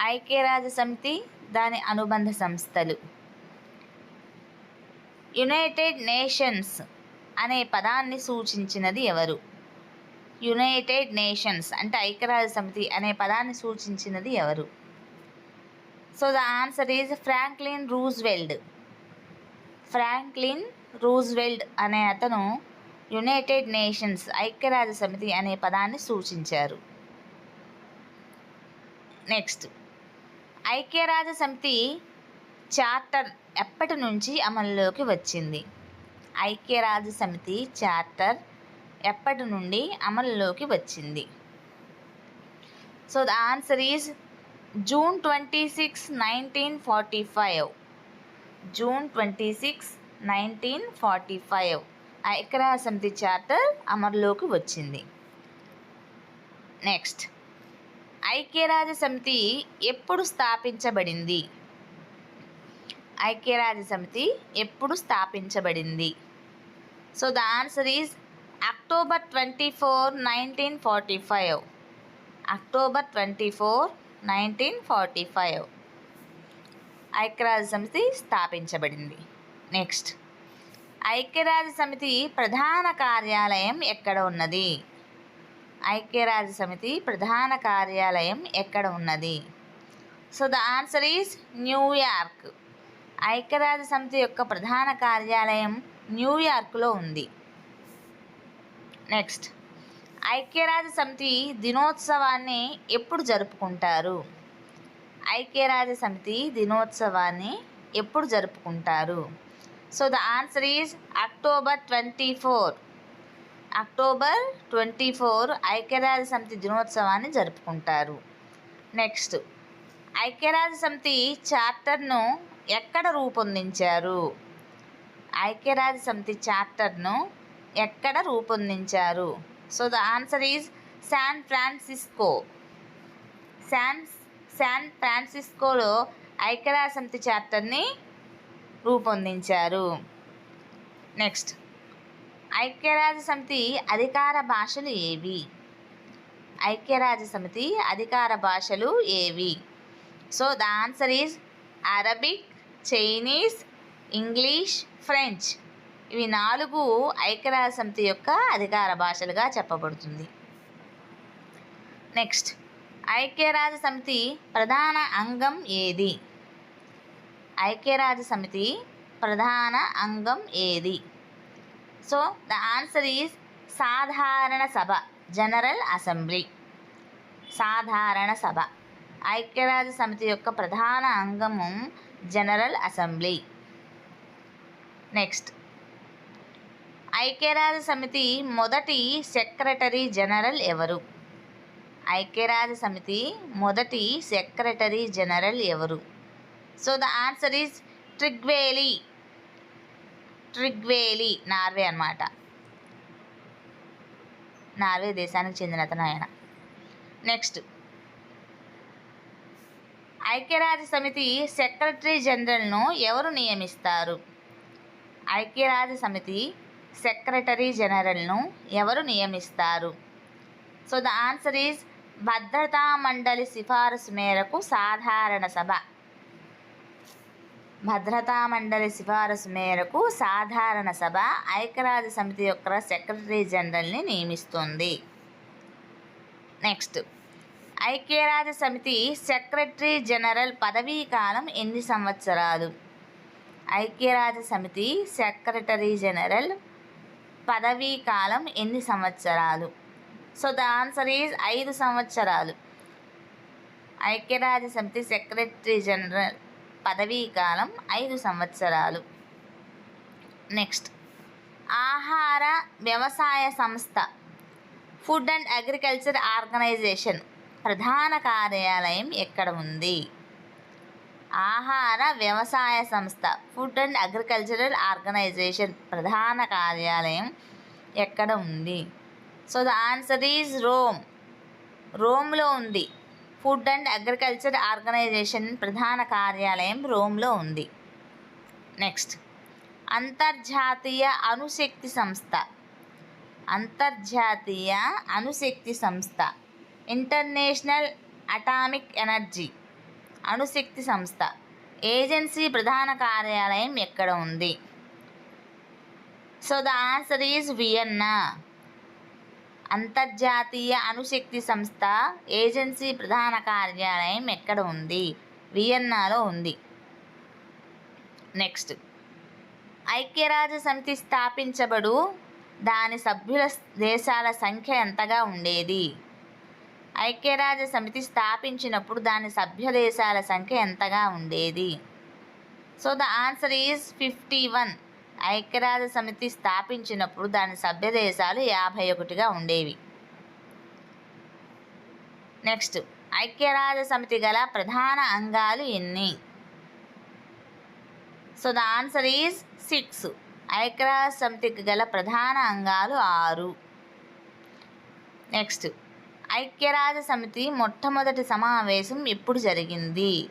ఐక్యరాజ్య సమితి దాని అనుబంధ సంస్థలు. యునైటెడ్ నేషన్స్ అనే పదాన్ని సూచించినది ఎవరు? యునైటెడ్ నేషన్స్ అంటే ఐక్యరాజ్య సమితి అనే పదాన్ని సూచించినది ఎవరు? So the answer is Franklin Roosevelt Franklin Roosevelt అనే అతను యునైటెడ్ నేషన్స్ ఐక్యరాజ్య సమితి అనే పదాన్ని సూచించారు. నెక్స్ట్. ఐక్యరాజ్య సమితి చార్టర్ ఎప్పటి నుంచి అమల్లోకి వచ్చింది? ఐక్యరాజ్య సమితి చార్టర్ ఎప్పటి నుండి అమల్లోకి వచ్చింది? So the answer is June twenty six nineteen forty five. June twenty six nineteen forty five. ఐక్యరాజ్య సమితి చార్టర్ అమల్లోకి వచ్చింది. నెక్స్ట్. ఐక్యరాజ్య సమితి ఎప్పుడు స్థాపించబడింది? ఐక్యరాజ్య సమితి ఎప్పుడు స్థాపించబడింది? So the answer is October twenty four nineteen forty five October twenty four nineteen forty five ఐక్యరాజ్య సమితి స్థాపించబడింది. నెక్స్ట్ ఐక్యరాజ్య సమితి ప్రధాన కార్యాలయం ఎక్కడ ఉన్నది? ఐక్యరాజ్య సమితి ప్రధాన కార్యాలయం ఎక్కడ ఉన్నది? So the answer is New York ఐక్యరాజ్య సమితి యొక్క ప్రధాన కార్యాలయం న్యూయార్క్లో ఉంది. నెక్స్ట్ ఐక్యరాజ్య సమితి దినోత్సవాన్ని ఎప్పుడు జరుపుకుంటారు? ఐక్యరాజ్య సమితి దినోత్సవాన్ని ఎప్పుడు జరుపుకుంటారు? So the answer is October twenty four October twenty four ఐక్యరాజ్య సమితి దినోత్సవాన్ని జరుపుకుంటారు. నెక్స్ట్ ఐక్యరాజ్య సమితి చార్టర్ను ఎక్కడ రూపొందించారు? ఐక్యరాజ్య సమితి చార్టర్ను ఎక్కడ రూపొందించారు? So the answer is San Francisco. San San ఫ్రాన్సిస్కోలో ఐక్యరాజ్య సమితి చార్టర్ని రూపొందించారు. నెక్స్ట్ ఐక్యరాజ్య సమితి అధికార భాషలు ఏవి? ఐక్యరాజ్య సమితి అధికార భాషలు ఏవి? So the answer is Arabic Chinese English French. ఇవి నాలుగు ఐక్యరాజ్య సమితి యొక్క అధికార భాషలుగా చెప్పబడుతుంది. నెక్స్ట్ ఐక్యరాజ్య సమితి ప్రధాన అంగం ఏది? ఐక్యరాజ్య సమితి ప్రధాన అంగం ఏది? సో ద ఆన్సర్ ఈజ్ సాధారణ సభ జనరల్ అసెంబ్లీ సాధారణ సభ ఐక్యరాజ్య సమితి యొక్క ప్రధాన అంగము జనరల్ అసెంబ్లీ నెక్స్ట్ ఐక్యరాజ్య సమితి మొదటి సెక్రటరీ జనరల్ ఎవరు ఐక్యరాజ్య సమితి మొదటి సెక్రటరీ జనరల్ ఎవరు so the answer is Trygve Lie Trygve Lie Norway అన్నమాట. నార్వే దేశానికి చెందిన అతను ఆయన. నెక్స్ట్ ఐక్యరాజ్య సమితి సెక్రటరీ జనరల్ను ఎవరు నియమిస్తారు? ఐక్యరాజ్య సమితి సెక్రటరీ జనరల్ను ఎవరు నియమిస్తారు? సో ద ఆన్సర్ ఈజ్ భద్రతా మండలి సిఫారసు మేరకు సాధారణ సభ. భద్రతా మండలి సిఫారసు మేరకు సాధారణ సభ ఐక్యరాజ్య సమితి యొక్క సెక్రటరీ జనరల్ని నియమిస్తుంది. నెక్స్ట్. ఐక్యరాజ్య సమితి సెక్రటరీ జనరల్ పదవీ కాలం ఎన్ని సంవత్సరాలు? ఐక్యరాజ్య సమితి సెక్రటరీ జనరల్ పదవీ కాలం ఎన్ని సంవత్సరాలు? సో ద ఆన్సర్ ఈజ్ ఐదు సంవత్సరాలు. ఐక్యరాజ్య సమితి సెక్రటరీ జనరల్ పదవీ కాలం ఐదు సంవత్సరాలు. నెక్స్ట్. ఆహార వ్యవసాయ సంస్థ. Food and agriculture organisation. ప్రధాన కార్యాలయం ఎక్కడ ఉంది? ఆహార వ్యవసాయ సంస్థ. Food and agricultural organisation. ప్రధాన కార్యాలయం ఎక్కడ ఉంది? So the answer is Rome. రోమ్లో ఉంది. ఫుడ్ అండ్ అగ్రికల్చర్ ఆర్గనైజేషన్ ప్రధాన కార్యాలయం రోమ్లో ఉంది. నెక్స్ట్ అంతర్జాతీయ అణుశక్తి సంస్థ. అంతర్జాతీయ అణుశక్తి సంస్థ. International atomic energy. అణుశక్తి సంస్థ. ఏజెన్సీ ప్రధాన కార్యాలయం ఎక్కడ ఉంది? So the answer is Vienna. అంతర్జాతీయ అణుశక్తి సంస్థ ఏజెన్సీ ప్రధాన కార్యాలయం ఎక్కడ ఉంది? వియన్నాలో ఉంది. నెక్స్ట్. ఐక్యరాజ్య సమితి స్థాపించబడు దాని సభ్యుల దేశాల సంఖ్య ఎంతగా ఉండేది? ఐక్యరాజ్య సమితి స్థాపించినప్పుడు దాని సభ్య దేశాల సంఖ్య ఎంతగా ఉండేది? So the answer is fifty one. ఐక్యరాజ్య సమితి స్థాపించినప్పుడు దాని సభ్యదేశాలు యాభై ఒకటిగా ఉండేవి. నెక్స్ట్ ఐక్యరాజ్య సమితి గల ప్రధాన అంగాలు ఎన్ని? So the answer is six. ఐక్యరాజ్య సమితికి గల ప్రధాన అంగాలు ఆరు. నెక్స్ట్ ఐక్యరాజ్య సమితి మొట్టమొదటి సమావేశం ఎప్పుడు జరిగింది?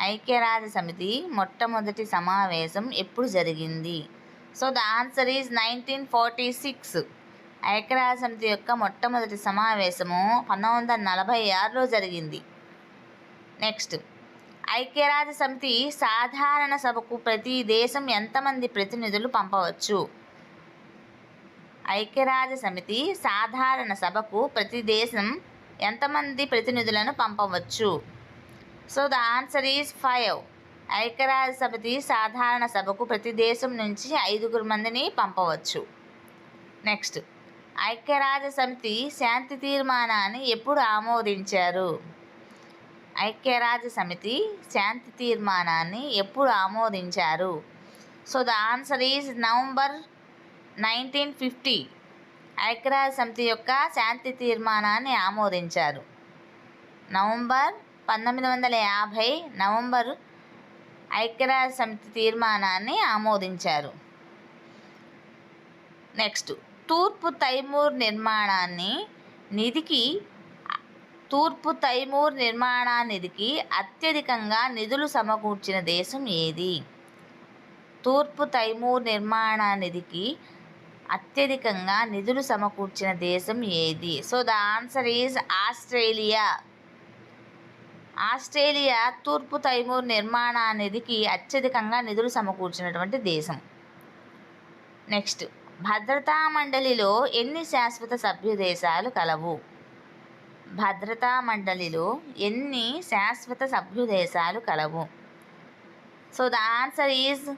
ఐక్యరాజ్య సమితి మొట్టమొదటి సమావేశం ఎప్పుడు జరిగింది? So the answer is nineteen forty six ఐక్యరాజ్య సమితి యొక్క మొట్టమొదటి సమావేశము పంతొమ్మిది వందల నలభై ఆరులో జరిగింది. నెక్స్ట్ ఐక్యరాజ్య సమితి సాధారణ సభకు ప్రతి దేశం ఎంతమంది ప్రతినిధులు పంపవచ్చు? ఐక్యరాజ్య సమితి సాధారణ సభకు ప్రతి దేశం ఎంతమంది ప్రతినిధులను పంపవచ్చు? So the answer is five ఐక్యరాజ్య సమితి సాధారణ సభకు ప్రతి దేశం నుంచి ఐదుగురు మందిని పంపవచ్చు. నెక్స్ట్ ఐక్యరాజ్య సమితి శాంతి తీర్మానాన్ని ఎప్పుడు ఆమోదించారు? ఐక్యరాజ్య సమితి శాంతి తీర్మానాన్ని ఎప్పుడు ఆమోదించారు? So the answer is November nineteen fifty ఐక్యరాజ్య సమితి యొక్క శాంతి తీర్మానాన్ని ఆమోదించారు. నవంబర్ పంతొమ్మిది వందల యాభై నవంబర్ ఐక్యరాజ్య సమితి తీర్మానాన్ని ఆమోదించారు. నెక్స్ట్ తూర్పు తైమూర్ నిర్మాణాన్ని నిధికి తూర్పు తైమూర్ నిర్మాణా నిధికి అత్యధికంగా నిధులు సమకూర్చిన దేశం ఏది? తూర్పు తైమూర్ నిర్మాణా నిధికి అత్యధికంగా నిధులు సమకూర్చిన దేశం ఏది? So the answer is Australia. Australia తూర్పు తైమూర్ నిర్మాణ నిధికి అత్యధికంగా నిధులు సమకూర్చినటువంటి దేశం. నెక్స్ట్ భద్రతా మండలిలో ఎన్ని శాశ్వత సభ్య దేశాలు కలవు? భద్రతా మండలిలో ఎన్ని శాశ్వత సభ్యు దేశాలు కలవు? So the answer is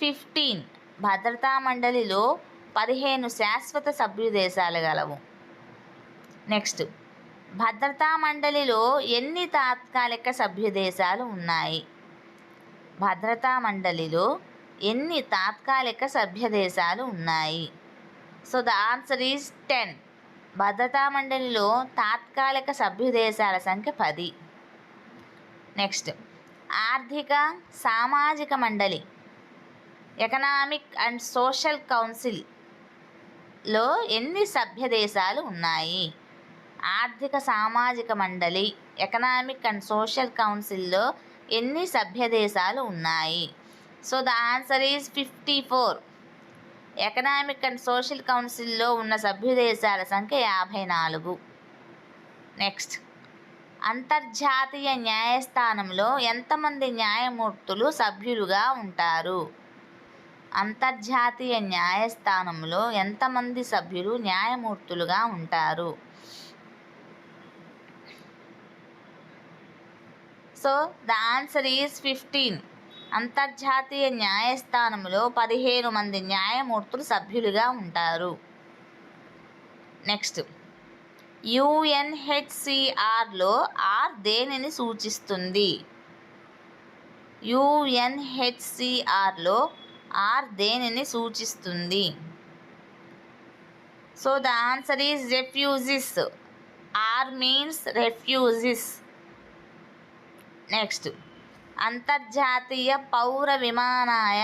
fifteen భద్రతా మండలిలో పదిహేను శాశ్వత సభ్యు దేశాలు కలవు. నెక్స్ట్ భద్రతా మండలిలో ఎన్ని తాత్కాలిక సభ్యదేశాలు ఉన్నాయి? భద్రతా మండలిలో ఎన్ని తాత్కాలిక సభ్యదేశాలు ఉన్నాయి? So the answer is ten. భద్రతా మండలిలో తాత్కాలిక సభ్యదేశాల సంఖ్య పది. నెక్స్ట్ ఆర్థిక సామాజిక మండలి ఎకనామిక్ అండ్ సోషల్ కౌన్సిల్లో ఎన్ని సభ్య దేశాలు ఉన్నాయి? ఆర్థిక సామాజిక మండలి ఎకనామిక్ అండ్ సోషల్ కౌన్సిల్లో ఎన్ని సభ్య దేశాలు ఉన్నాయి? So the answer is fifty four. Economic and social కౌన్సిల్లో ఉన్న సభ్య దేశాల సంఖ్య యాభై నాలుగు. నెక్స్ట్. అంతర్జాతీయ న్యాయస్థానంలో ఎంతమంది న్యాయమూర్తులు సభ్యులుగా ఉంటారు? అంతర్జాతీయ న్యాయస్థానంలో ఎంతమంది సభ్యులు న్యాయమూర్తులుగా ఉంటారు? So the answer is fifteen అంతర్జాతీయ న్యాయస్థానంలో పదిహేను మంది న్యాయమూర్తులు సభ్యులుగా ఉంటారు. నెక్స్ట్ యుఎన్హెచ్సిఆర్లో ఆర్ దేనిని సూచిస్తుంది? యుఎన్హెచ్సిఆర్లో ఆర్ దేనిని సూచిస్తుంది? So the answer is refugees R means refugees next అంతర్జాతీయ పౌర విమానాయ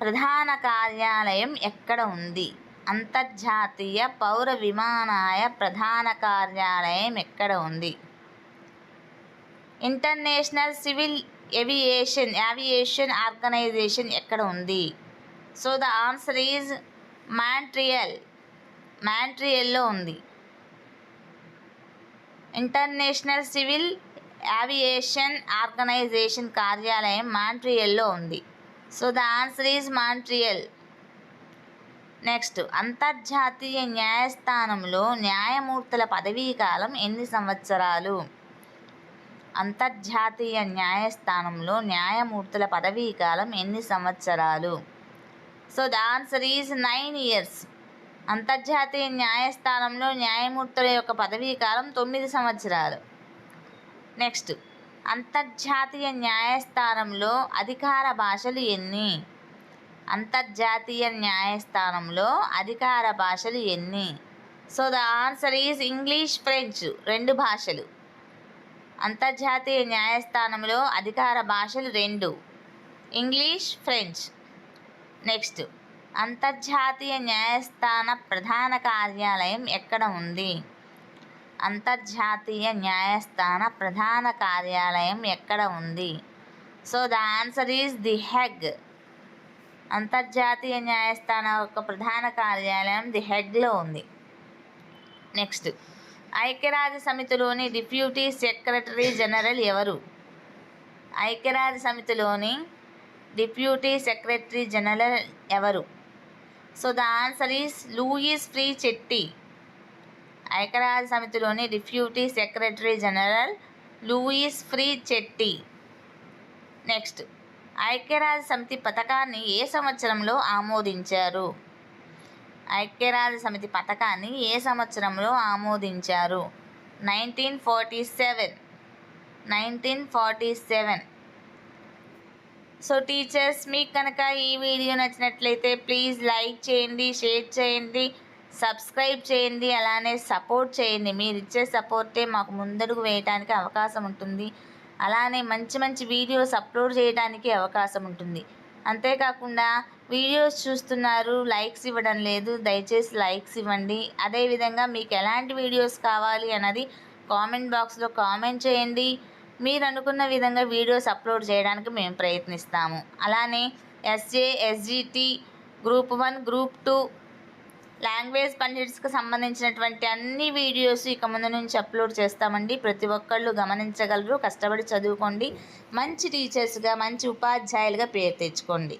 ప్రధాన కార్యాలయం ఎక్కడ ఉంది? అంతర్జాతీయ పౌర విమానాయ ప్రధాన కార్యాలయం ఎక్కడ ఉంది? International civil aviation aviation organisation ఎక్కడ ఉంది? So the answer is Montreal మాంట్రియల్లో ఉంది. ఇంటర్నేషనల్ సివిల్ యావియేషన్ ఆర్గనైజేషన్ కార్యాలయం మాంట్రియల్లో ఉంది. So the answer is Montreal. Next అంతర్జాతీయ న్యాయస్థానంలో న్యాయమూర్తుల పదవీకాలం ఎన్ని సంవత్సరాలు? అంతర్జాతీయ న్యాయస్థానంలో న్యాయమూర్తుల పదవీకాలం ఎన్ని సంవత్సరాలు? So the answer is nine years అంతర్జాతీయ న్యాయస్థానంలో న్యాయమూర్తుల యొక్క పదవీకాలం తొమ్మిది సంవత్సరాలు. నెక్స్ట్ అంతర్జాతీయ న్యాయస్థానంలో అధికార భాషలు ఎన్ని? అంతర్జాతీయ న్యాయస్థానంలో అధికార భాషలు ఎన్ని? So the answer is English French రెండు భాషలు. అంతర్జాతీయ న్యాయస్థానంలో అధికార భాషలు రెండు. ఇంగ్లీష్ ఫ్రెంచ్ నెక్స్ట్ అంతర్జాతీయ న్యాయస్థాన ప్రధాన కార్యాలయం ఎక్కడ ఉంది? అంతర్జాతీయ న్యాయస్థాన ప్రధాన కార్యాలయం ఎక్కడ ఉంది? So the answer is the Hague అంతర్జాతీయ న్యాయస్థానం యొక్క ప్రధాన కార్యాలయం ది హెగ్లో ఉంది. నెక్స్ట్ ఐక్యరాజ్య సమితిలోని డిప్యూటీ సెక్రటరీ జనరల్ ఎవరు? ఐక్యరాజ్య సమితిలోని డిప్యూటీ సెక్రటరీ జనరల్ ఎవరు? So the answer is Louise Frechette ఐక్యరాజ్య సమితిలోని deputy secretary general Louise Frechette. Next ఐక్యరాజ్య సమితి పథకాన్ని ఏ సంవత్సరంలో ఆమోదించారు? ఐక్యరాజ్య సమితి పథకాన్ని ఏ సంవత్సరంలో ఆమోదించారు? Nineteen forty seven. Nineteen forty seven. So teachers మీకు కనుక ఈ వీడియో నచ్చినట్లయితే ప్లీజ్ లైక్ చేయండి షేర్ చేయండి. సబ్స్క్రైబ్ చేయండి అలానే సపోర్ట్ చేయండి. మీరు ఇచ్చే సపోర్టే మాకు ముందడుగు వేయడానికి అవకాశం ఉంటుంది. అలానే మంచి మంచి వీడియోస్ అప్లోడ్ చేయడానికి అవకాశం ఉంటుంది. అంతేకాకుండా వీడియోస్ చూస్తున్నారు లైక్స్ ఇవ్వడం లేదు దయచేసి లైక్స్ ఇవ్వండి. అదేవిధంగా మీకు ఎలాంటి వీడియోస్ కావాలి అన్నది కామెంట్ బాక్స్లో కామెంట్ చేయండి. మీరు అనుకున్న విధంగా వీడియోస్ అప్లోడ్ చేయడానికి మేము ప్రయత్నిస్తాము. అలానే SJ SGT group one group two language పండిట్స్కి సంబంధించినటువంటి అన్ని వీడియోస్ ఇక ముందు నుంచి అప్లోడ్ చేస్తామండి. ప్రతి ఒక్కళ్ళు గమనించగలరు. కష్టపడి చదువుకోండి. మంచి టీచర్స్గా మంచి ఉపాధ్యాయులుగా పేరు తెచ్చుకోండి.